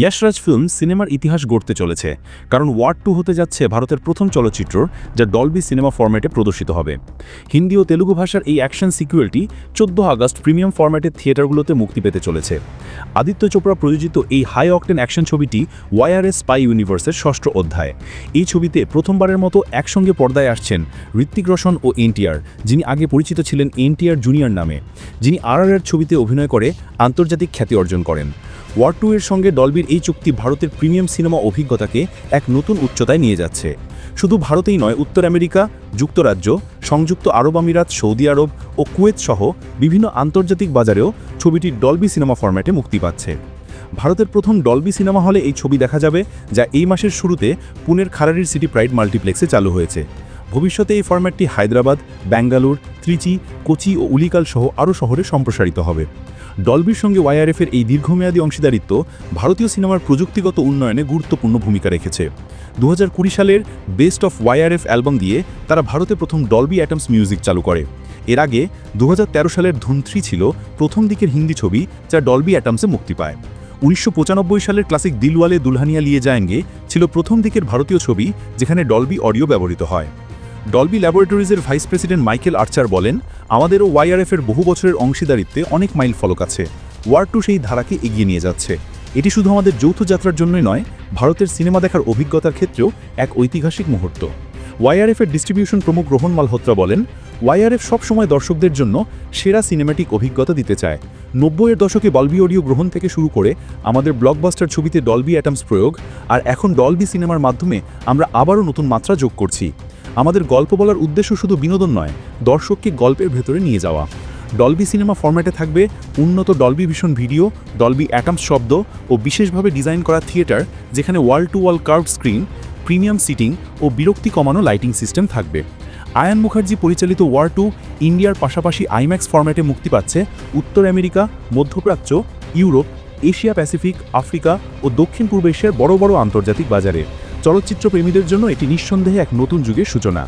Yash Raj film সিনেমার ইতিহাস গড়তে চলেছে, কারণ ওয়ার্ড টু হতে যাচ্ছে ভারতের প্রথম চলচ্চিত্র যা ডলবি সিনেমা ফরম্যাটে প্রদর্শিত হবে। হিন্দি ও তেলুগু ভাষার এই অ্যাকশন সিকুয়েলটি চোদ্দ আগস্ট প্রিমিয়াম ফরম্যাটের থিয়েটারগুলোতে মুক্তি পেতে চলেছে। আদিত্য চোপড়া প্রযোজিত এই হাই অকটেন অ্যাকশন ছবিটি ওয়াইআরএস স্পাই ইউনিভার্সের ষষ্ঠ অধ্যায়। এই ছবিতে প্রথমবারের মতো একসঙ্গে পর্দায় আসছেন ঋত্বিক রোশন ও এনটিআর, যিনি আগে পরিচিত ছিলেন এনটিআর জুনিয়র নামে, যিনি আরআরআর ছবিতে অভিনয় করে আন্তর্জাতিক খ্যাতি অর্জন করেন। ওয়ার টু এর সঙ্গে ডলবির এই চুক্তি ভারতের প্রিমিয়াম সিনেমা অভিজ্ঞতাকে এক নতুন উচ্চতায় নিয়ে যাচ্ছে। শুধু ভারতেই নয়, উত্তর আমেরিকা, যুক্তরাজ্য, সংযুক্ত আরব আমিরাত, সৌদি আরব ও কুয়েত সহ বিভিন্ন আন্তর্জাতিক বাজারেও ছবিটি ডলবি সিনেমা ফরম্যাটে মুক্তি পাচ্ছে। ভারতের প্রথম ডলবি সিনেমা হলে এই ছবি দেখা যাবে, যা এই মাসের শুরুতে পুনের খারারির সিটি প্রাইড মাল্টিপ্লেক্সে চালু হয়েছে। ভবিষ্যতে এই ফরম্যাটটি হায়দ্রাবাদ, ব্যাঙ্গালোর, ত্রিচি, কোচি ও উলিকাল সহ আরও শহরে সম্প্রসারিত হবে। ডলবির সঙ্গে ওয়াইআরএফের এই দীর্ঘমেয়াদী অংশীদারিত্ব ভারতীয় সিনেমার প্রযুক্তিগত উন্নয়নে গুরুত্বপূর্ণ ভূমিকা রেখেছে। দু হাজার কুড়ি সালের বেস্ট অফ ওয়াইআরএফ অ্যালবাম দিয়ে তারা ভারতে প্রথম ডলবি অ্যাটমস মিউজিক চালু করে। এর আগে দু হাজার তেরো সালের ধুন্ত্রি ছিল প্রথম দিকের হিন্দি ছবি যা ডলবি অ্যাটমসে মুক্তি পায়। উনিশশো পঁচানব্বই সালের ক্লাসিক দিলওয়ালে দুলহানিয়া লিয়ে যায়েঙ্গে ছিল প্রথম দিকের ভারতীয় ছবি যেখানে ডলবি অডিও ব্যবহৃত হয়। ডলবি ল্যাবরেটরিজের ভাইস প্রেসিডেন্ট মাইকেল আর্চার বলেন, আমাদেরও ওয়াইআরএফের বহু বছরের অংশীদারিত্বে অনেক মাইল ফলক আছে। ওয়ার টু সেই ধারাকে এগিয়ে নিয়ে যাচ্ছে। এটি শুধু আমাদের যৌথ যাত্রার জন্যই নয়, ভারতের সিনেমা দেখার অভিজ্ঞতার ক্ষেত্রেও এক ঐতিহাসিক মুহূর্ত। ওয়াইআরএফের ডিস্ট্রিবিউশন প্রমুখ রোহন মালহোত্রা বলেন ওয়াইআরএফ সবসময় দর্শকদের জন্য সেরা সিনেম্যাটিক অভিজ্ঞতা দিতে চায়। নব্বইয়ের দশকে ডলবি অডিও গ্রহণ থেকে শুরু করে আমাদের ব্লকবাস্টার ছবিতে ডলবি অ্যাটামস প্রয়োগ, আর এখন ডলবি সিনেমার মাধ্যমে আমরা আবারও নতুন মাত্রা যোগ করছি। আমাদের গল্প বলার উদ্দেশ্য শুধু বিনোদন নয়, দর্শককে গল্পের ভেতরে নিয়ে যাওয়া। ডলবি সিনেমা ফরম্যাটে থাকবে উন্নত ডলবি ভীষণ ভিডিও ডলবি অ্যাটমস শব্দ ও বিশেষভাবে ডিজাইন করা থিয়েটার যেখানে wall to wall curve screen premium seating ও বিরক্তি কমানো লাইটিং সিস্টেম থাকবে। আয়ান মুখার্জি পরিচালিত ওয়ার টু ইন্ডিয়ার পাশাপাশি আইম্যাক্স ফরম্যাটে মুক্তি পাচ্ছে উত্তর আমেরিকা, মধ্যপ্রাচ্য, ইউরোপ এশিয়া প্যাসিফিক আফ্রিকা ও দক্ষিণ পূর্ব এশিয়ার বড় বড় আন্তর্জাতিক বাজারে। চলচ্চিত্র প্রেমীদের জন্য এটি নিঃসন্দেহে এক নতুন যুগের সূচনা।